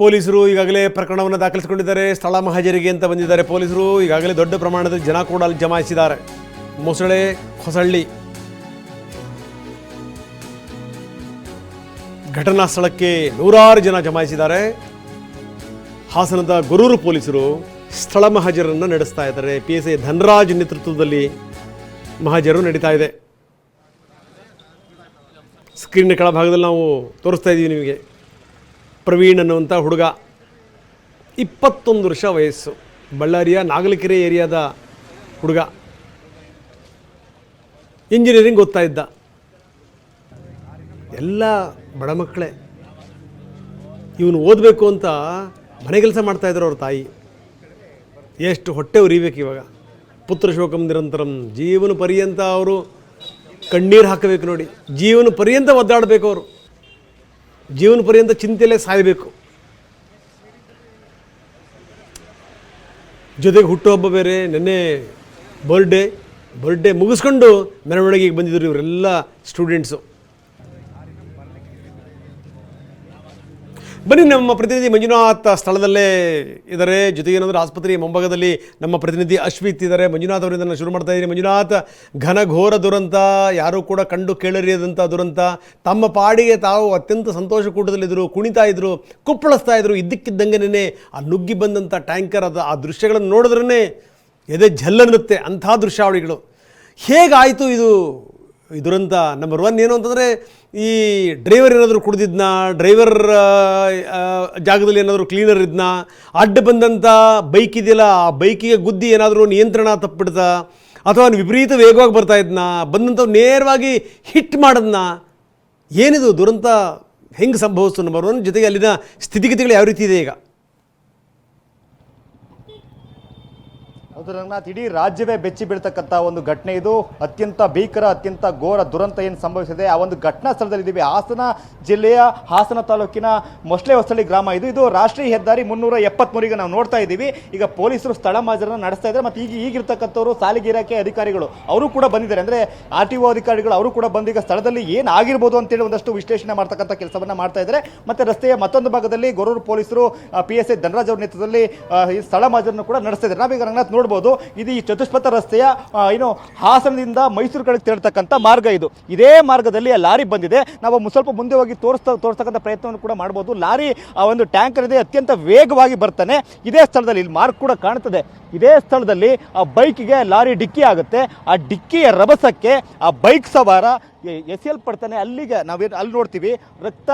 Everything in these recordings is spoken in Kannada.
ಪೊಲೀಸರು ಈಗಾಗಲೇ ಪ್ರಕರಣವನ್ನು ದಾಖಲಿಸಿಕೊಂಡಿದ್ದಾರೆ. ಸ್ಥಳ ಮಹಾಜರಿಗೆ ಅಂತ ಬಂದಿದ್ದಾರೆ ಪೊಲೀಸರು. ಈಗಾಗಲೇ ದೊಡ್ಡ ಪ್ರಮಾಣದ ಜನ ಕೂಡ ಅಲ್ಲಿ ಜಮಾಯಿಸಿದ್ದಾರೆ. ಮೊಸಳೆ ಹೊಸಳ್ಳಿ. ಘಟನಾ ಸ್ಥಳಕ್ಕೆ ನೂರಾರು ಜನ ಜಮಾಯಿಸಿದ್ದಾರೆ. ಹಾಸನದ ಗೊರೂರು ಪೊಲೀಸರು ಸ್ಥಳ ಮಹಾಜರನ್ನು ನಡೆಸ್ತಾ ಇದ್ದಾರೆ. ಪಿ ಎಸ್ ಐ ಧನರಾಜ್ ನೇತೃತ್ವದಲ್ಲಿ ಮಹಾಜರು ನಡೀತಾ ಇದೆ. ಸ್ಕ್ರೀನ್ ಕೆಳಭಾಗದಲ್ಲಿ ನಾವು ತೋರಿಸ್ತಾ ಇದ್ದೀವಿ ನಿಮಗೆ. ಪ್ರವೀಣ್ ಅನ್ನುವಂಥ ಹುಡುಗ. ಇಪ್ಪತ್ತೊಂದು ವರ್ಷ ವಯಸ್ಸು. ಬಳ್ಳಾರಿಯ ನಾಗಲಕೆರೆ ಏರಿಯಾದ ಹುಡುಗ. ಇಂಜಿನಿಯರಿಂಗ್ ಓದ್ತಾ ಇದ್ದ. ಎಲ್ಲ ಬಡ ಮಕ್ಕಳೇ. ಇವನು ಓದಬೇಕು ಅಂತ ಮನೆ ಕೆಲಸ ಮಾಡ್ತಾಯಿದ್ರು ಅವ್ರ ತಾಯಿ. ಎಷ್ಟು ಹೊಟ್ಟೆ ಉರಿಬೇಕು ಇವಾಗ. ಪುತ್ರ ಶೋಕಂ ನಿರಂತರಂ. ಜೀವನ ಪರ್ಯಂತ ಅವರು ಕಣ್ಣೀರು ಹಾಕಬೇಕು ನೋಡಿ. ಜೀವನ ಪರ್ಯಂತ ಒದ್ದಾಡಬೇಕು ಅವರು. ಜೀವನ ಪರ್ಯಂತ ಚಿಂತೆಯಲ್ಲೇ ಸಾಯಬೇಕು. ಜೊತೆಗೆ ಹುಟ್ಟುಹಬ್ಬ ಬೇರೆ, ನೆನ್ನೆ ಬರ್ಡೇ ಬರ್ಡೇ ಮುಗಿಸ್ಕೊಂಡು ಮೆರವಣಿಗೆಗೆ ಬಂದಿದ್ದರು ಇವರೆಲ್ಲ ಸ್ಟೂಡೆಂಟ್ಸು ಬನ್ನಿ ನಮ್ಮ ಪ್ರತಿನಿಧಿ ಮಂಜುನಾಥ್ ಸ್ಥಳದಲ್ಲೇ ಇದ್ದಾರೆ. ಜೊತೆಗೆ ಏನಂದ್ರೆ ಆಸ್ಪತ್ರೆಯ ಮುಂಭಾಗದಲ್ಲಿ ನಮ್ಮ ಪ್ರತಿನಿಧಿ ಅಶ್ವಿತ್ ಇದ್ದಾರೆ. ಮಂಜುನಾಥ್ ಅವರಿಂದ ನಾನು ಶುರು ಮಾಡ್ತಾ ಇದ್ದೀನಿ. ಮಂಜುನಾಥ್ ಘನಘೋರ ದುರಂತ, ಯಾರೂ ಕೂಡ ಕಂಡು ಕೇಳರಿಯದಂಥ ದುರಂತ, ತಮ್ಮ ಪಾಡಿಗೆ ತಾವು ಅತ್ಯಂತ ಸಂತೋಷ ಕೂಟದಲ್ಲಿದ್ದರು, ಕುಣಿತಾ ಇದ್ರು, ಕುಪ್ಪಳಿಸ್ತಾ ಇದ್ರು ಇದ್ದಕ್ಕಿದ್ದಂಗೆನೇ ಆ ನುಗ್ಗಿ ಬಂದಂಥ ಟ್ಯಾಂಕರ್, ಅದು ಆ ದೃಶ್ಯಗಳನ್ನು ನೋಡಿದ್ರೇ ಎದೆ ಝಲ್ಲನ್ನುತ್ತೆ ಅಂಥ ದೃಶ್ಯಾವಳಿಗಳು. ಹೇಗಾಯಿತು ಇದು, ಈ ದುರಂತ? ನಂಬರ್ ಒನ್ ಏನು ಅಂತಂದರೆ ಈ ಡ್ರೈವರ್ ಏನಾದರೂ ಕುಡ್ದಿದ್ನ? ಡ್ರೈವರ್ ಜಾಗದಲ್ಲಿ ಏನಾದರೂ ಕ್ಲೀನರ್ ಇದ್ನ? ಅಡ್ಡ ಬಂದಂಥ ಬೈಕ್ ಇದೆಯಲ್ಲ, ಆ ಬೈಕಿಗೆ ಗುದ್ದಿ ಏನಾದರೂ ನಿಯಂತ್ರಣ ತಪ್ಪಿಡ್ದ ಅಥವಾ ವಿಪರೀತ ವೇಗವಾಗಿ ಬರ್ತಾ ಇದ್ನ? ಬಂದಂಥವ್ ನೇರವಾಗಿ ಹಿಟ್ ಮಾಡದ್ನ? ಏನಿದು ದುರಂತ? ಹೆಂಗೆ ಸಂಭವಿಸ್ತು ನಂಬರ್ ಒನ್ ಜೊತೆಗೆ ಅಲ್ಲಿನ ಸ್ಥಿತಿಗತಿಗಳು ಯಾವ ರೀತಿ ಇದೆ ಈಗ? ರಂಗನಾಥ್, ಇಡೀ ರಾಜ್ಯವೇ ಬೆಚ್ಚಿ ಬೀಳ್ತಕ್ಕಂಥ ಒಂದು ಘಟನೆ ಇದು. ಅತ್ಯಂತ ಭೀಕರ, ಅತ್ಯಂತ ಘೋರ ದುರಂತ ಏನು ಸಂಭವಿಸಿದೆ, ಆ ಒಂದು ಘಟನಾ ಸ್ಥಳದಲ್ಲಿದ್ದೀವಿ. ಹಾಸನ ಜಿಲ್ಲೆಯ ಹಾಸನ ತಾಲೂಕಿನ ಮೊಸಳೆ ಹೊಸಳ್ಳಿ ಗ್ರಾಮ ಇದು. ಇದು ರಾಷ್ಟ್ರೀಯ ಹೆದ್ದಾರಿ ಮುನ್ನೂರ ಎಪ್ಪತ್ಮೂರಿಗೆ ನಾವು ನೋಡ್ತಾ ಇದ್ದೀವಿ. ಈಗ ಪೊಲೀಸರು ಸ್ಥಳ ಮಾಜರನ್ನ ನಡೆಸ್ತಾ ಇದ್ದಾರೆ. ಮತ್ತು ಈಗ ಈಗಿರ್ತಕ್ಕಂಥವ್ರು ಸಾರಿಗೆ ಇಲಾಖೆ ಅಧಿಕಾರಿಗಳು, ಅವರು ಕೂಡ ಬಂದಿದ್ದಾರೆ. ಅಂದರೆ ಆರ್ ಟಿ ಒ ಅಧಿಕಾರಿಗಳು, ಅವರು ಕೂಡ ಬಂದೀಗ ಸ್ಥಳದಲ್ಲಿ ಏನು ಆಗಿರ್ಬೋದು ಅಂತೇಳಿ ಒಂದಷ್ಟು ವಿಶ್ಲೇಷಣೆ ಮಾಡ್ತಕ್ಕಂಥ ಕೆಲಸವನ್ನ ಮಾಡ್ತಾ ಇದ್ದಾರೆ. ಮತ್ತೆ ರಸ್ತೆಯ ಮತ್ತೊಂದು ಭಾಗದಲ್ಲಿ ಗೊರೂರು ಪೊಲೀಸರು ಪಿ ಎಸ್ ಐ ಧನರಾಜ್ ಅವರ ನೇತೃತ್ವದಲ್ಲಿ ಸ್ಥಳ ಮಾಜರನ್ನು ಕೂಡ ನಡೆಸ್ತಾ ಇದ್ದಾರೆ. ನಾವೀಗ ರಂಗನಾಥ್ ನೋಡ್ಬೋದು. ಇದು ಈ ಚತುಷ್ಪಥ ರಸ್ತೆಯ ಏನು, ಹಾಸನದಿಂದ ಮೈಸೂರು ಕಡೆಗೆ ತೆರಳ್ತಕ್ಕಂಥ ಮಾರ್ಗ ಇದು. ಇದೇ ಮಾರ್ಗದಲ್ಲಿ ಆ ಲಾರಿ ಬಂದಿದೆ. ನಾವು ಸ್ವಲ್ಪ ಮುಂದೆ ಹೋಗಿ ತೋರಿಸ್ತಾ, ತೋರಿಸ್ತಕ್ಕಂಥ ಪ್ರಯತ್ನವನ್ನು ಕೂಡ ಮಾಡ್ಬೋದು ಲಾರಿ, ಆ, ಒಂದು ಟ್ಯಾಂಕರ್ ಇದೆ, ಅತ್ಯಂತ ವೇಗವಾಗಿ ಬರ್ತಾನೆ. ಇದೇ ಸ್ಥಳದಲ್ಲಿ ಇಲ್ಲಿ ಮಾರ್ಕ್ ಕೂಡ ಕಾಣ್ತದೆ. ಇದೇ ಸ್ಥಳದಲ್ಲಿ ಆ ಬೈಕಿಗೆ ಲಾರಿ ಡಿಕ್ಕಿ ಆಗುತ್ತೆ. ಆ ಡಿಕ್ಕಿಯ ರಭಸಕ್ಕೆ ಆ ಬೈಕ್ ಸವಾರ ಎಸೆಯಲ್ಪಡ್ತಾನೆ. ಅಲ್ಲಿಗೆ ನಾವೇನು, ಅಲ್ಲಿ ನೋಡ್ತೀವಿ. ರಕ್ತ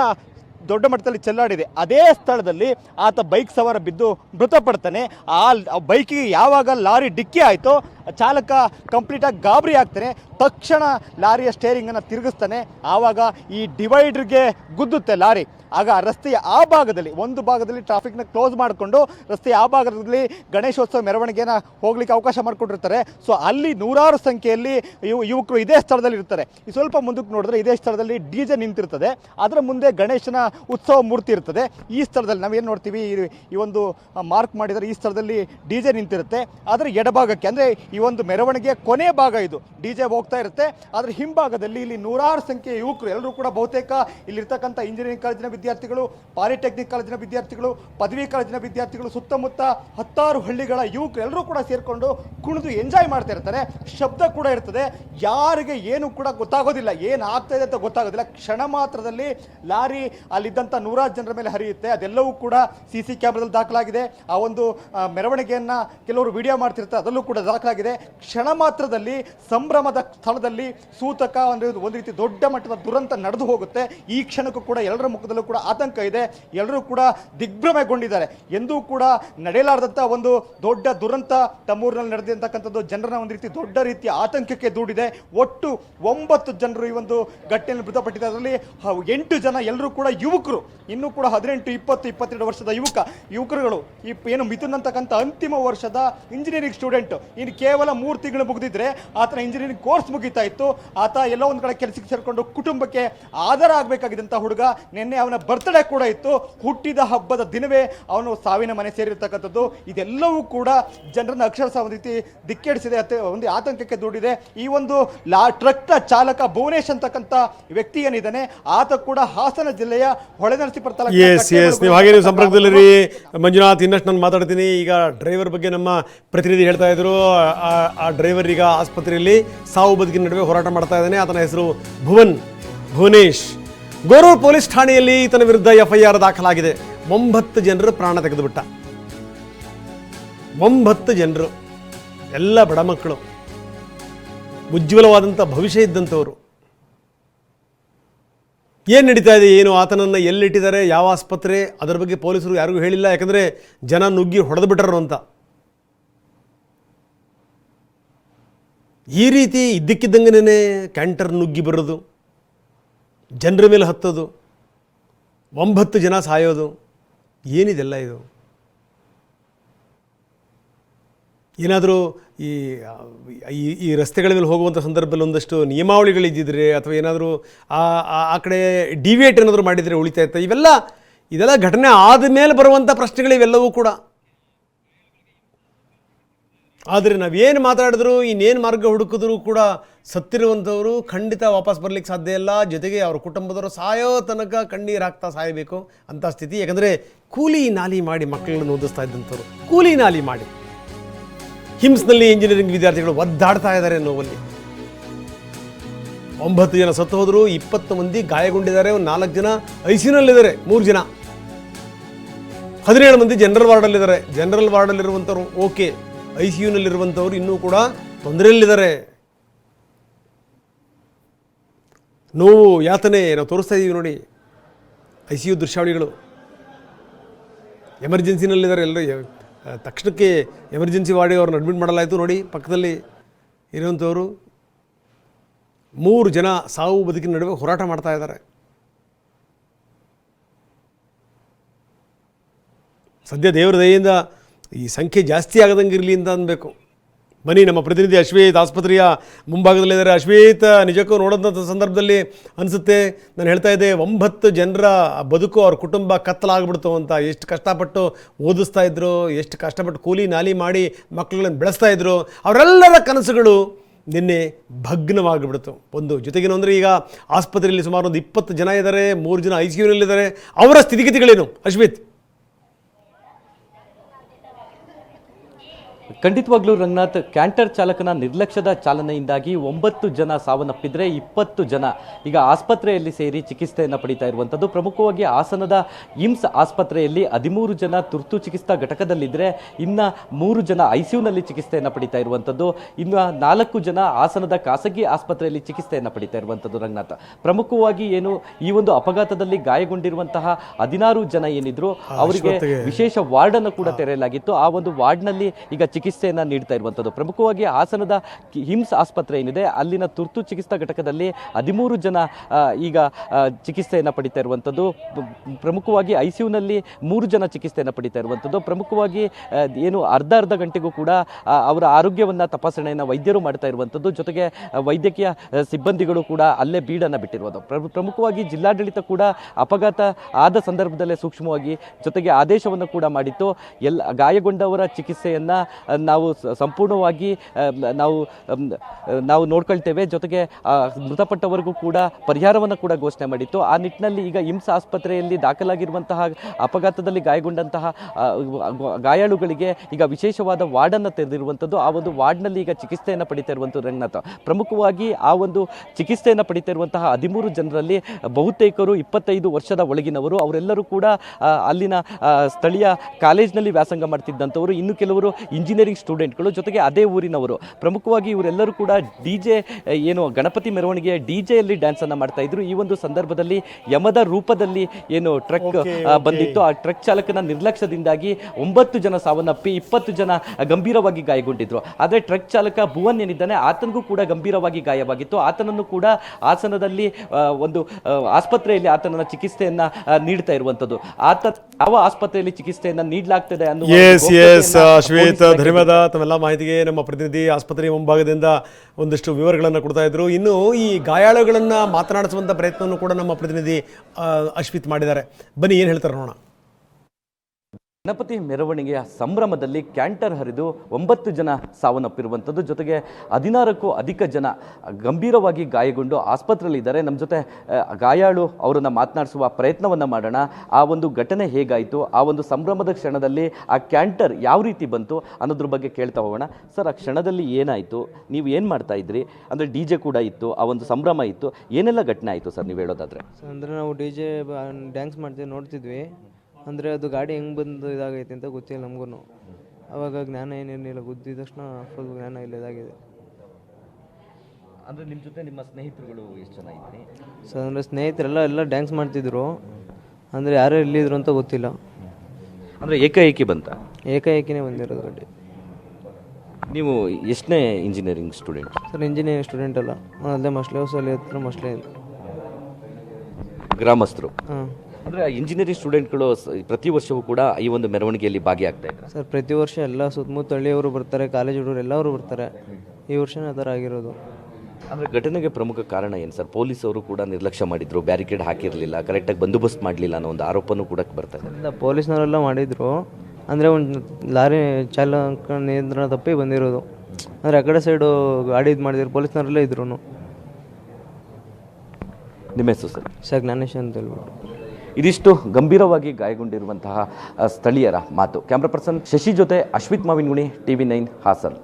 ದೊಡ್ಡ ಮಟ್ಟದಲ್ಲಿ ಚೆಲ್ಲಾಡಿದೆ. ಅದೇ ಸ್ಥಳದಲ್ಲಿ ಆತ ಬೈಕ್ ಸವಾರ ಬಿದ್ದು ಮೃತಪಡ್ತಾನೆ. ಆ ಬೈಕಿಗೆ ಯಾವಾಗ ಲಾರಿ ಡಿಕ್ಕಿ ಆಯಿತೋ, ಚಾಲಕ ಕಂಪ್ಲೀಟಾಗಿ ಗಾಬರಿ ಆಗ್ತಾನೆ. ತಕ್ಷಣ ಲಾರಿಯ ಸ್ಟೇರಿಂಗನ್ನು ತಿರುಗಿಸ್ತಾನೆ. ಆವಾಗ ಈ ಡಿವೈಡ್ರಿಗೆ ಗುದ್ದುತ್ತೆ ಲಾರಿ. ಆಗ ರಸ್ತೆಯ ಆ ಭಾಗದಲ್ಲಿ, ಒಂದು ಭಾಗದಲ್ಲಿ ಟ್ರಾಫಿಕ್ನ ಕ್ಲೋಸ್ ಮಾಡಿಕೊಂಡು, ರಸ್ತೆಯ ಆ ಭಾಗದಲ್ಲಿ ಗಣೇಶೋತ್ಸವ ಮೆರವಣಿಗೆನ ಹೋಗ್ಲಿಕ್ಕೆ ಅವಕಾಶ ಮಾಡಿಕೊಂಡಿರ್ತಾರೆ ಸೊ ಅಲ್ಲಿ ನೂರಾರು ಸಂಖ್ಯೆಯಲ್ಲಿ ಯುವಕರು ಇದೇ ಸ್ಥಳದಲ್ಲಿ ಇರ್ತಾರೆ ಈ ಸ್ವಲ್ಪ ಮುಂದಕ್ಕೆ ನೋಡಿದ್ರೆ ಇದೇ ಸ್ಥಳದಲ್ಲಿ ಡಿ ಜೆ ನಿಂತಿರ್ತದೆ. ಅದರ ಮುಂದೆ ಗಣೇಶನ ಉತ್ಸವ ಮೂರ್ತಿ ಇರ್ತದೆ. ಈ ಸ್ಥಳದಲ್ಲಿ ನಾವೇನು ನೋಡ್ತೀವಿ? ಈ- ಒಂದು ಮಾರ್ಕ್ ಮಾಡಿದರೆ. ಈ ಸ್ಥಳದಲ್ಲಿ ಡಿ ಜೆ ನಿಂತಿರುತ್ತೆ. ಅದರ ಎಡಭಾಗಕ್ಕೆ ಅಂದರೆ ಈ ಒಂದು ಮೆರವಣಿಗೆಯ ಕೊನೆ ಭಾಗ ಇದು. ಡಿ ಜೆ ಹೋಗ್ತಾ ಇರುತ್ತೆ. ಅದರ ಹಿಂಭಾಗದಲ್ಲಿ ಇಲ್ಲಿ ನೂರಾರು ಸಂಖ್ಯೆಯ ಯುವಕರು ಎಲ್ಲರೂ ಕೂಡ ಬಹುತೇಕ ಇಲ್ಲಿರ್ತಕ್ಕಂಥ ಇಂಜಿನಿಯರಿಂಗ್ ಕಾಲೇಜಿನ ವಿದ್ಯಾರ್ಥಿಗಳು ಪಾಲಿಟೆಕ್ನಿಕ್ ಕಾಲೇಜಿನ ವಿದ್ಯಾರ್ಥಿಗಳು, ಪದವಿ ಕಾಲೇಜಿನ ವಿದ್ಯಾರ್ಥಿಗಳು, ಸುತ್ತಮುತ್ತ ಹತ್ತಾರು ಹಳ್ಳಿಗಳ ಯುವಕರು ಎಲ್ಲರೂ ಕೂಡ ಸೇರಿಕೊಂಡು ಕುಣಿದು ಎಂಜಾಯ್ ಮಾಡ್ತಾ ಇರ್ತಾರೆ. ಶಬ್ದ ಕೂಡ ಇರ್ತದೆ. ಯಾರಿಗೆ ಏನು ಕೂಡ ಗೊತ್ತಾಗೋದಿಲ್ಲ. ಏನು ಆಗ್ತಾ ಇದೆ ಅಂತ ಗೊತ್ತಾಗೋದಿಲ್ಲ. ಕ್ಷಣ ಮಾತ್ರದಲ್ಲಿ ಲಾರಿ ಅಲ್ಲಿದ್ದಂಥ ನೂರಾರು ಜನರ ಮೇಲೆ ಹರಿಯುತ್ತೆ. ಅದೆಲ್ಲವೂ ಕೂಡ ಸಿ ಸಿ ಕ್ಯಾಮ್ರಾದಲ್ಲಿ ದಾಖಲಾಗಿದೆ. ಆ ಒಂದು ಮೆರವಣಿಗೆಯನ್ನು ಕೆಲವರು ವಿಡಿಯೋ ಮಾಡ್ತಿರ್ತಾರೆ. ಅದರಲ್ಲೂ ಕೂಡ ದಾಖಲಾಗಿದೆ. ಕ್ಷಣ ಮಾತ್ರದಲ್ಲಿ ಸಂಭ್ರಮದ ಸ್ಥಳದಲ್ಲಿ ಸೂತಕ ಒಂದು ಒಂದು ರೀತಿ ದೊಡ್ಡ ಮಟ್ಟದ ದುರಂತ ನಡೆದು ಹೋಗುತ್ತೆ. ಈ ಕ್ಷಣಕ್ಕೂ ಕೂಡ ಎಲ್ಲರ ಮುಖದಲ್ಲೂ ಕೂಡ ಆತಂಕ ಇದೆ. ಎಲ್ಲರೂ ಕೂಡ ದಿಗ್ಭ್ರಮೆಗೊಂಡಿದ್ದಾರೆ. ಎಂದೂ ಕೂಡ ನಡೆಯಲಾರದಂಥ ಒಂದು ದೊಡ್ಡ ದುರಂತ ತಮ್ಮೂರಿನಲ್ಲಿ ನಡೆದಿರ್ತಕ್ಕಂಥದ್ದು ಜನರನ್ನ ಒಂದು ರೀತಿ ದೊಡ್ಡ ರೀತಿಯ ಆತಂಕಕ್ಕೆ ದೂಡಿದೆ. ಒಟ್ಟು ಒಂಬತ್ತು ಜನರು ಈ ಒಂದು ಘಟನೆಯಲ್ಲಿ ಮೃತಪಟ್ಟಿದ್ದಾರೆ. ಅದರಲ್ಲಿ ಎಂಟು ಜನ ಎಲ್ಲರೂ ಕೂಡ ಯುವಕರು, ಇನ್ನೂ ಕೂಡ ಹದಿನೆಂಟು, ಇಪ್ಪತ್ತು, ಇಪ್ಪತ್ತೆರಡು ವರ್ಷದ ಯುವಕ, ಯುವಕರುಗಳು, ಈ ಏನು ಮಿಥುನ್ ಅಂತಕ್ಕಂಥ ಅಂತಿಮ ವರ್ಷದ ಇಂಜಿನಿಯರಿಂಗ್ ಸ್ಟೂಡೆಂಟ್ ಇನ್ನು ಕೇವಲ ಮೂರು ತಿಂಗಳು ಮುಗಿದಿದ್ರೆ ಆತನ ಇಂಜಿನಿಯರಿಂಗ್ ಕೋರ್ಸ್ ಮುಗಿತಾ ಇತ್ತು. ಆತ ಎಲ್ಲೋ ಒಂದು ಕಡೆ ಕೆಲಸಕ್ಕೆ ಸೇರಿಕೊಂಡು ಕುಟುಂಬಕ್ಕೆ ಆಧಾರ ಆಗಬೇಕಾಗಿದ್ದಂಥ ಹುಡುಗ, ನಿನ್ನೆ ಅವನ ಬರ್ತ್ಡೇ ಕೂಡ ಇತ್ತು. ಹುಟ್ಟಿದ ಹಬ್ಬದ ದಿನವೇ ಅವನು ಸಾವಿನ ಮನೆ ಸೇರಿರ್ತಕ್ಕಂಥದ್ದು. ಇದೆಲ್ಲವೂ ಕೂಡ ಜನರನ್ನ ಅಕ್ಷರಶಃ ಒಂದು ರೀತಿ ದಿಕ್ಕೆಡಿಸಿದೆ ಅತ್ತೆ, ಒಂದು ಆತಂಕಕ್ಕೆ ದೂಡಿದೆ. ಈ ಒಂದು ಲಾ ಟ್ರಕ್ನ ಚಾಲಕ ಭುವನೇಶ್ ಅಂತಕ್ಕಂಥ ವ್ಯಕ್ತಿ ಏನಿದ್ದಾನೆ, ಆತ ಕೂಡ ಹಾಸನ ಜಿಲ್ಲೆಯ ಹೊಳೆನರಸೀಪುರ ತಾಲೂಕಿನ ಎಸ್ ಎಸ್ ನೀವು ಹಾಗೆ ನೀವು ಸಂಪರ್ಕದಲ್ಲಿರಿ. ಮಂಜುನಾಥ್ ಇನ್ನಷ್ಟು ನಾನು ಮಾತಾಡ್ತೀನಿ. ಈಗ ಡ್ರೈವರ್ ಬಗ್ಗೆ ನಮ್ಮ ಪ್ರತಿನಿಧಿ ಹೇಳ್ತಾ ಇದ್ರು. ಆ- ಆ ಡ್ರೈವರ್ ಈಗ ಆಸ್ಪತ್ರೆಯಲ್ಲಿ ಸಾವು ಬದುಕಿನ ನಡುವೆ ಹೋರಾಟ ಮಾಡ್ತಾ ಇದ್ದಾನೆ. ಆತನ ಹೆಸರು ಭುವನ್ ಭುವನೇಶ್. ಗೋರೂರು ಪೊಲೀಸ್ ಠಾಣೆಯಲ್ಲಿ ಈತನ ವಿರುದ್ಧ ಎಫ್ಐಆರ್ ದಾಖಲಾಗಿದೆ. ಒಂಬತ್ತು ಜನರು ಪ್ರಾಣ ತೆಗೆದುಬಿಟ್ಟ. ಒಂಬತ್ತು ಜನರು ಎಲ್ಲ ಬಡ ಮಕ್ಕಳು. ಉಜ್ವಲವಾದಂಥ ಭವಿಷ್ಯ ಇದ್ದಂಥವ್ರು ಏನು ನಡೀತಾ ಇದೆ, ಏನು ಆತನನ್ನು ಎಲ್ಲಿಟ್ಟಿದ್ದಾರೆ, ಯಾವ ಆಸ್ಪತ್ರೆ, ಅದರ ಬಗ್ಗೆ ಪೊಲೀಸರು ಯಾರಿಗೂ ಹೇಳಿಲ್ಲ, ಯಾಕಂದರೆ ಜನ ನುಗ್ಗಿ ಹೊಡೆದು ಬಿಟ್ಟರು ಅಂತ. ಈ ರೀತಿ ಇದ್ದಕ್ಕಿದ್ದಂಗೆನೇ ಕ್ಯಾಂಟರ್ ನುಗ್ಗಿ ಬರೋದು, ಜನರ ಮೇಲೆ ಹತ್ತೋದು, ಒಂಬತ್ತು ಜನ ಸಾಯೋದು, ಏನಿದೆಲ್ಲ ಇದು? ಏನಾದರೂ ಈ, ಈ- ರಸ್ತೆಗಳ ಮೇಲೆ ಹೋಗುವಂಥ ಸಂದರ್ಭದಲ್ಲಿ ಒಂದಷ್ಟು ನಿಯಮಾವಳಿಗಳು ಇದ್ದಿದ್ರೆ ಅಥವಾ ಏನಾದರೂ ಆ, ಆ- ಕಡೆ ಡಿವಿಯೇಟ್ ಏನಾದರೂ ಮಾಡಿದರೆ ಉಳಿತಾ ಇತ್ತ. ಇವೆಲ್ಲ, ಇದೆಲ್ಲ ಘಟನೆ ಆದ ಮೇಲೆ ಬರುವಂಥ ಪ್ರಶ್ನೆಗಳಿವೆಲ್ಲವೂ ಕೂಡ. ಆದರೆ ನಾವೇನು ಮಾತಾಡಿದ್ರು, ಇನ್ನೇನು ಮಾರ್ಗ ಹುಡುಕಿದ್ರೂ ಕೂಡ ಸತ್ತಿರುವಂಥವರು ಖಂಡಿತ ವಾಪಸ್ ಬರಲಿಕ್ಕೆ ಸಾಧ್ಯ ಇಲ್ಲ. ಜೊತೆಗೆ ಅವ್ರ ಕುಟುಂಬದವರು ಸಾಯೋ ತನಕ ಕಣ್ಣೀರು ಹಾಕ್ತಾ ಸಾಯಬೇಕು ಅಂತ ಸ್ಥಿತಿ. ಯಾಕಂದರೆ ಕೂಲಿ ನಾಲಿ ಮಾಡಿ ಮಕ್ಕಳನ್ನು ಓದಿಸ್ತಾ ಇದ್ದಂಥವ್ರು, ಕೂಲಿ ನಾಲಿ ಮಾಡಿ. ಹಿಮ್ಸ್ನಲ್ಲಿ ಇಂಜಿನಿಯರಿಂಗ್ ವಿದ್ಯಾರ್ಥಿಗಳು ಒದ್ದಾಡ್ತಾ ಇದ್ದಾರೆ ನೋವಲ್ಲಿ ಒಂಬತ್ತು ಜನ ಸತ್ತು ಹೋದರು, ಇಪ್ಪತ್ತು ಮಂದಿ ಗಾಯಗೊಂಡಿದ್ದಾರೆ, ಒಂದು ನಾಲ್ಕು ಜನ ಐಸಿನಲ್ಲಿದ್ದಾರೆ ಸಿನಲ್ಲಿದ್ದಾರೆ ಮೂರು ಜನ. ಹದಿನೇಳು ಮಂದಿ ಜನರಲ್ ವಾರ್ಡಲ್ಲಿದ್ದಾರೆ. ಜನರಲ್ ವಾರ್ಡಲ್ಲಿರುವಂಥವ್ರು ಓಕೆ ಐ ಸಿ ಯುನಲ್ಲಿರುವಂಥವ್ರು ಇನ್ನೂ ಕೂಡ ತೊಂದರೆಯಲ್ಲಿದ್ದಾರೆ. ನೋವು, ಯಾತನೆ, ನಾವು ತೋರಿಸ್ತಾ ಇದ್ದೀವಿ ನೋಡಿ. ಐ ಸಿ ಯು ದೃಶ್ಯಾವಳಿಗಳು. ಎಮರ್ಜೆನ್ಸಿನಲ್ಲಿದ್ದಾರೆ ಎಲ್ಲರೂ ತಕ್ಷಣಕ್ಕೆ ಎಮರ್ಜೆನ್ಸಿ ವಾರ್ಡಿಗೆ ಅವ್ರನ್ನ ಅಡ್ಮಿಟ್ ಮಾಡಲಾಯಿತು ನೋಡಿ. ಪಕ್ಕದಲ್ಲಿ ಇರುವಂಥವರು ಮೂರು ಜನ ಸಾವು ಬದುಕಿನ ನಡುವೆ ಹೋರಾಟ ಮಾಡ್ತಾ ಇದ್ದಾರೆ. ಸದ್ಯ ದೇವರ ದಯೆಯಿಂದ ಈ ಸಂಖ್ಯೆ ಜಾಸ್ತಿ ಆಗದಂಗೆ ಇರಲಿ ಅಂತ ಅನ್ಬೇಕು. ಬನ್ನಿ ನಮ್ಮ ಪ್ರತಿನಿಧಿ ಅಶ್ವೇತ್ ಆಸ್ಪತ್ರೆಯ ಮುಂಭಾಗದಲ್ಲಿದ್ದಾರೆ. ಅಶ್ವೇತ್, ನಿಜಕ್ಕೂ ನೋಡಿದಂಥ ಸಂದರ್ಭದಲ್ಲಿ ಅನಿಸುತ್ತೆ, ನಾನು ಹೇಳ್ತಾ ಇದ್ದೆ, ಒಂಬತ್ತು ಜನರ ಬದುಕು ಅವ್ರ ಕುಟುಂಬ ಕತ್ತಲಾಗ್ಬಿಡ್ತು ಅಂತ. ಎಷ್ಟು ಕಷ್ಟಪಟ್ಟು ಓದಿಸ್ತಾ ಇದ್ರು, ಎಷ್ಟು ಕಷ್ಟಪಟ್ಟು ಕೂಲಿ ನಾಲಿ ಮಾಡಿ ಮಕ್ಕಳುಗಳನ್ನು ಬೆಳೆಸ್ತಾ ಇದ್ರು, ಅವರೆಲ್ಲರ ಕನಸುಗಳು ನಿನ್ನೆ ಭಗ್ನವಾಗಿಬಿಡ್ತು. ಒಂದು ಜೊತೆಗೇನು ಅಂದರೆ ಈಗ ಆಸ್ಪತ್ರೆಯಲ್ಲಿ ಸುಮಾರು ಒಂದು ಇಪ್ಪತ್ತು ಜನ ಇದ್ದಾರೆ, ಮೂರು ಜನ ಐ ಸಿ ಯುನಲ್ಲಿದ್ದಾರೆ ಅವರ ಸ್ಥಿತಿಗತಿಗಳೇನು? ಅಶ್ವಿತ್. ಖಂಡಿತವಾಗ್ಲೂ ರಂಗನಾಥ್ ಕ್ಯಾಂಟರ್ ಚಾಲಕನ ನಿರ್ಲಕ್ಷ್ಯದ ಚಾಲನೆಯಿಂದಾಗಿ ಒಂಬತ್ತು ಜನ ಸಾವನ್ನಪ್ಪಿದ್ರೆ ಇಪ್ಪತ್ತು ಜನ ಈಗ ಆಸ್ಪತ್ರೆಯಲ್ಲಿ ಸೇರಿ ಚಿಕಿತ್ಸೆಯನ್ನು ಪಡೀತಾ ಇರುವಂಥದ್ದು. ಪ್ರಮುಖವಾಗಿ ಹಾಸನದ ಇಮ್ಸ್ ಆಸ್ಪತ್ರೆಯಲ್ಲಿ ಹದಿಮೂರು ಜನ ತುರ್ತು ಚಿಕಿತ್ಸಾ ಘಟಕದಲ್ಲಿದ್ದರೆ ಇನ್ನು ಮೂರು ಜನ ಐ ನಲ್ಲಿ ಚಿಕಿತ್ಸೆಯನ್ನು ಪಡಿತಾ ಇರುವಂಥದ್ದು. ಇನ್ನು ನಾಲ್ಕು ಜನ ಹಾಸನದ ಖಾಸಗಿ ಆಸ್ಪತ್ರೆಯಲ್ಲಿ ಚಿಕಿತ್ಸೆಯನ್ನು ಪಡೀತಾ ಇರುವಂಥದ್ದು ರಂಗನಾಥ್. ಪ್ರಮುಖವಾಗಿ ಏನು ಈ ಒಂದು ಅಪಘಾತದಲ್ಲಿ ಗಾಯಗೊಂಡಿರುವಂತಹ ಹದಿನಾರು ಜನ ಏನಿದ್ರು ಅವರಿಗೆ ವಿಶೇಷ ವಾರ್ಡ್ ಅನ್ನು ಕೂಡ ತೆರೆಯಲಾಗಿತ್ತು. ಆ ಒಂದು ವಾರ್ಡ್ನಲ್ಲಿ ಈಗ ಚಿಕಿತ್ಸೆಯನ್ನ ನೀಡ್ತಾ ಇರುವಂಥದ್ದು ಪ್ರಮುಖವಾಗಿ ಹಾಸನದ ಹಿಮ್ಸ್ ಆಸ್ಪತ್ರೆ ಏನಿದೆ, ಅಲ್ಲಿನ ತುರ್ತು ಚಿಕಿತ್ಸಾ ಘಟಕದಲ್ಲಿ ಹದಿಮೂರು ಜನ ಈಗ ಚಿಕಿತ್ಸೆಯನ್ನು ಪಡಿತಾ ಇರುವಂಥದ್ದು ಪ್ರಮುಖವಾಗಿ ಐ ಸಿ ಯುನಲ್ಲಿ ಮೂರು ಜನ ಚಿಕಿತ್ಸೆಯನ್ನು ಪಡಿತಾ ಇರುವಂಥದ್ದು ಪ್ರಮುಖವಾಗಿ ಏನು ಅರ್ಧ ಅರ್ಧ ಗಂಟೆಗೂ ಕೂಡ ಅವರ ಆರೋಗ್ಯವನ್ನು ತಪಾಸಣೆಯನ್ನು ವೈದ್ಯರು ಮಾಡ್ತಾ ಇರುವಂಥದ್ದು ಜೊತೆಗೆ ವೈದ್ಯಕೀಯ ಸಿಬ್ಬಂದಿಗಳು ಕೂಡ ಅಲ್ಲೇ ಬೀಡನ್ನು ಬಿಟ್ಟಿರುವುದು. ಪ್ರ- ಪ್ರಮುಖವಾಗಿ ಜಿಲ್ಲಾಡಳಿತ ಕೂಡ ಅಪಘಾತ ಆದ ಸಂದರ್ಭದಲ್ಲೇ ಸೂಕ್ಷ್ಮವಾಗಿ ಜೊತೆಗೆ ಆದೇಶವನ್ನು ಕೂಡ ಮಾಡಿತ್ತು. ಎಲ್ಲ ಗಾಯಗೊಂಡವರ ಚಿಕಿತ್ಸೆಯನ್ನ ನಾವು ಸಂಪೂರ್ಣವಾಗಿ ನಾವು ನಾವು ನೋಡ್ಕೊಳ್ತೇವೆ. ಜೊತೆಗೆ ಮೃತಪಟ್ಟವರೆಗೂ ಕೂಡ ಪರಿಹಾರವನ್ನು ಕೂಡ ಘೋಷಣೆ ಮಾಡಿತ್ತು. ಆ ನಿಟ್ಟಿನಲ್ಲಿ ಈಗ ಇಮ್ಸ್ ಆಸ್ಪತ್ರೆಯಲ್ಲಿ ದಾಖಲಾಗಿರುವಂತಹ ಅಪಘಾತದಲ್ಲಿ ಗಾಯಗೊಂಡಂತಹ ಗಾಯಾಳುಗಳಿಗೆ ಈಗ ವಿಶೇಷವಾದ ವಾರ್ಡನ್ನು ತೆರೆದಿರುವಂಥದ್ದು. ಆ ಒಂದು ವಾರ್ಡ್ನಲ್ಲಿ ಈಗ ಚಿಕಿತ್ಸೆಯನ್ನು ಪಡಿತಾ ಇರುವಂಥದ್ದು ರಂಗನಾಥ. ಪ್ರಮುಖವಾಗಿ ಆ ಒಂದು ಚಿಕಿತ್ಸೆಯನ್ನು ಪಡಿತಾ ಇರುವಂತಹ ಹದಿಮೂರು ಜನರಲ್ಲಿ ಬಹುತೇಕರು ಇಪ್ಪತ್ತೈದು ವರ್ಷದ ಒಳಗಿನವರು. ಅವರೆಲ್ಲರೂ ಕೂಡ ಅಲ್ಲಿನ ಸ್ಥಳೀಯ ಕಾಲೇಜ್ನಲ್ಲಿ ವ್ಯಾಸಂಗ ಮಾಡ್ತಿದ್ದಂಥವರು. ಇನ್ನು ಕೆಲವರು ಇಂಜಿನಿಯರಿಂಗ್ ಸ್ಟೂಡೆಂಟ್ಗಳು ಜೊತೆಗೆ ಅದೇ ಊರಿನವರು. ಪ್ರಮುಖವಾಗಿ ಇವರೆಲ್ಲರೂ ಕೂಡ ಡಿ ಜೆ ಏನು ಗಣಪತಿ ಮೆರವಣಿಗೆಯ ಡಿ ಜೆಯಲ್ಲಿ ಡ್ಯಾನ್ಸ್ ಅನ್ನ ಮಾಡ್ತಾ ಇದ್ರು. ಈ ಒಂದು ಸಂದರ್ಭದಲ್ಲಿ ಯಮದ ರೂಪದಲ್ಲಿ ಏನು ಟ್ರಕ್ ಬಂದಿತ್ತು. ಆ ಟ್ರಕ್ ಚಾಲಕನ ನಿರ್ಲಕ್ಷ್ಯದಿಂದಾಗಿ ಒಂಬತ್ತು ಜನ ಸಾವನ್ನಪ್ಪಿ ಇಪ್ಪತ್ತು ಜನ ಗಂಭೀರವಾಗಿ ಗಾಯಗೊಂಡಿದ್ರು. ಆದರೆ ಟ್ರಕ್ ಚಾಲಕ ಭುವನ್ ಏನಿದ್ದಾನೆ ಆತನಿಗೂ ಕೂಡ ಗಂಭೀರವಾಗಿ ಗಾಯವಾಗಿತ್ತು. ಆತನನ್ನು ಕೂಡ ಆಸನದಲ್ಲಿ ಒಂದು ಆಸ್ಪತ್ರೆಯಲ್ಲಿ ಆತನ ಚಿಕಿತ್ಸೆಯನ್ನ ನೀಡ್ತಾ ಇರುವಂತದ್ದು ಆತ ಯಾವ ಆಸ್ಪತ್ರೆಯಲ್ಲಿ ಚಿಕಿತ್ಸೆಯನ್ನ ನೀಡಲಾಗ್ತದೆ ಅನ್ನುವ ಧನ್ಯವಾದ. ತಮ್ಮೆಲ್ಲ ಮಾಹಿತಿಗೆ ನಮ್ಮ ಪ್ರತಿನಿಧಿ ಆಸ್ಪತ್ರೆ ಮುಂಭಾಗದಿಂದ ಒಂದಿಷ್ಟು ವಿವರಗಳನ್ನು ಕೊಡ್ತಾ ಇದ್ರು. ಇನ್ನು ಈ ಗಾಯಾಳುಗಳನ್ನು ಮಾತನಾಡಿಸುವಂಥ ಪ್ರಯತ್ನವನ್ನು ಕೂಡ ನಮ್ಮ ಪ್ರತಿನಿಧಿ ಅಶ್ವಿತ್ ಮಾಡಿದ್ದಾರೆ. ಬನ್ನಿ, ಏನು ಹೇಳ್ತಾರೆ ನೋಡೋಣ. ಗಣಪತಿ ಮೆರವಣಿಗೆಯ ಸಂಭ್ರಮದಲ್ಲಿ ಕ್ಯಾಂಟರ್ ಹರಿದು ಒಂಬತ್ತು ಜನ ಸಾವನ್ನಪ್ಪಿರುವಂಥದ್ದು. ಜೊತೆಗೆ ಹದಿನಾರಕ್ಕೂ ಅಧಿಕ ಜನ ಗಂಭೀರವಾಗಿ ಗಾಯಗೊಂಡು ಆಸ್ಪತ್ರೆಯಲ್ಲಿದ್ದಾರೆ. ನಮ್ಮ ಜೊತೆ ಗಾಯಾಳು ಅವರನ್ನು ಮಾತನಾಡಿಸುವ ಪ್ರಯತ್ನವನ್ನು ಮಾಡೋಣ. ಆ ಒಂದು ಘಟನೆ ಹೇಗಾಯಿತು? ಆ ಒಂದು ಸಂಭ್ರಮದ ಕ್ಷಣದಲ್ಲಿ ಆ ಕ್ಯಾಂಟರ್ ಯಾವ ರೀತಿ ಬಂತು ಅನ್ನೋದ್ರ ಬಗ್ಗೆ ಕೇಳ್ತಾ ಹೋಗೋಣ. ಸರ್, ಆ ಕ್ಷಣದಲ್ಲಿ ಏನಾಯಿತು? ನೀವು ಏನು ಮಾಡ್ತಾ ಇದ್ರಿ? ಅಂದರೆ ಡಿ ಜೆ ಕೂಡ ಇತ್ತು, ಆ ಒಂದು ಸಂಭ್ರಮ ಇತ್ತು. ಏನೆಲ್ಲ ಘಟನೆ ಆಯಿತು ಸರ್, ನೀವು ಹೇಳೋದಾದರೆ? ಅಂದರೆ ನಾವು ಡಿ ಜೆ ಡ್ಯಾನ್ಸ್ ಮಾಡ್ತೀವಿ ನೋಡ್ತಿದ್ವಿ. ಅಂದರೆ ಅದು ಗಾಡಿ ಹೆಂಗೆ ಬಂದು ಇದಾಗೈತೆ ಅಂತ ಗೊತ್ತಿಲ್ಲ ನಮಗೂ ಅವಾಗ ಜ್ಞಾನ ಏನೇನಿಲ್ಲ ಗುದ್ದಿದ ತಕ್ಷಣ ಫುಲ್ ಜ್ಞಾನ ಇಲ್ಲ ಇದಾಗಿದೆ. ಅಂದರೆ ನಿಮ್ಮ ಜೊತೆ ನಿಮ್ಮ ಸ್ನೇಹಿತರುಗಳು ಎಷ್ಟು ಜನ ಇದ್ರಿ? ಸೊ ಅಂದರೆ ಸ್ನೇಹಿತರೆಲ್ಲ ಎಲ್ಲ ಡ್ಯಾನ್ಸ್ ಮಾಡ್ತಿದ್ರು. ಅಂದರೆ ಯಾರು ಎಲ್ಲಿದ್ರು ಅಂತ ಗೊತ್ತಿಲ್ಲ. ಅಂದರೆ ಏಕಾಏಕಿ ಬಂತ? ಏಕಾಏಕಿನೇ ಬಂದಿರೋದು ಗಾಡಿ. ನೀವು ಎಷ್ಟನೇ engineering student sir engineering student ಅಲ್ಲ. ಅಲ್ಲೇ ಮಸ್ಲೆ ಹೌಸಲ್ಲಿ ಹತ್ರ ಮಸ್ಲೆ. ಗ್ರಾಮಸ್ಥರು. ಹಾಂ. ಅಂದರೆ ಇಂಜಿನಿಯರಿಂಗ್ ಸ್ಟೂಡೆಂಟ್ಗಳು ಪ್ರತಿ ವರ್ಷವೂ ಕೂಡ ಈ ಒಂದು ಮೆರವಣಿಗೆಯಲ್ಲಿ ಭಾಗಿಯಾಗ್ತಾ ಇದ್ದಾರೆ. ಸರ್ ಪ್ರತಿ ವರ್ಷ ಎಲ್ಲ ಸುತ್ತಮುತ್ತ ಹಳ್ಳಿಯವರು ಬರ್ತಾರೆ ಕಾಲೇಜ್ ಹುಡುಗರು ಎಲ್ಲರೂ ಬರ್ತಾರೆ. ಈ ವರ್ಷನೇ ಆ ಥರ ಆಗಿರೋದು. ಅಂದರೆ ಘಟನೆಗೆ ಪ್ರಮುಖ ಕಾರಣ ಏನು ಸರ್? ಪೊಲೀಸವರು ಕೂಡ ನಿರ್ಲಕ್ಷ್ಯ ಮಾಡಿದ್ರು ಬ್ಯಾರಿಕೇಡ್ ಹಾಕಿರಲಿಲ್ಲ ಕರೆಕ್ಟಾಗಿ ಬಂದೋಬಸ್ತ್ ಮಾಡಲಿಲ್ಲ ಅನ್ನೋ ಒಂದು ಆರೋಪನೂ ಕೂಡ ಬರ್ತಾ ಇದೆ. ಇಲ್ಲ ಪೊಲೀಸ್ನವರೆಲ್ಲ ಮಾಡಿದ್ರು. ಅಂದರೆ ಒಂದು ಲಾರಿ ಚಾಲಕ ನಿಯಂತ್ರಣ ತಪ್ಪಿ ಬಂದಿರೋದು. ಅಂದರೆ ಆ ಕಡೆ ಸೈಡು ಗಾಡಿ ಇದು ಮಾಡಿದ್ರು ಪೊಲೀಸ್ನವರೆಲ್ಲ ಇದ್ರು ನಿಮ್ಮ ಹೆಸರು ಸರ್? ಸರ್ ಜ್ಞಾನೇಶ್ ಅಂತ ಹೇಳ್ಬಿಟ್ಟು. ಇದಿಷ್ಟು ಗಂಭೀರವಾಗಿ ಗಾಯಗೊಂಡಿರುವಂತಹ ಸ್ಥಳೀಯರ ಮಾತು. ಕ್ಯಾಮ್ರಾ ಪರ್ಸನ್ ಶಶಿ ಜೊತೆ ಅಶ್ವಿತ್ ಮಾವಿನಗುಣಿ ಟಿವಿ ನೈನ್ ಹಾಸನ್.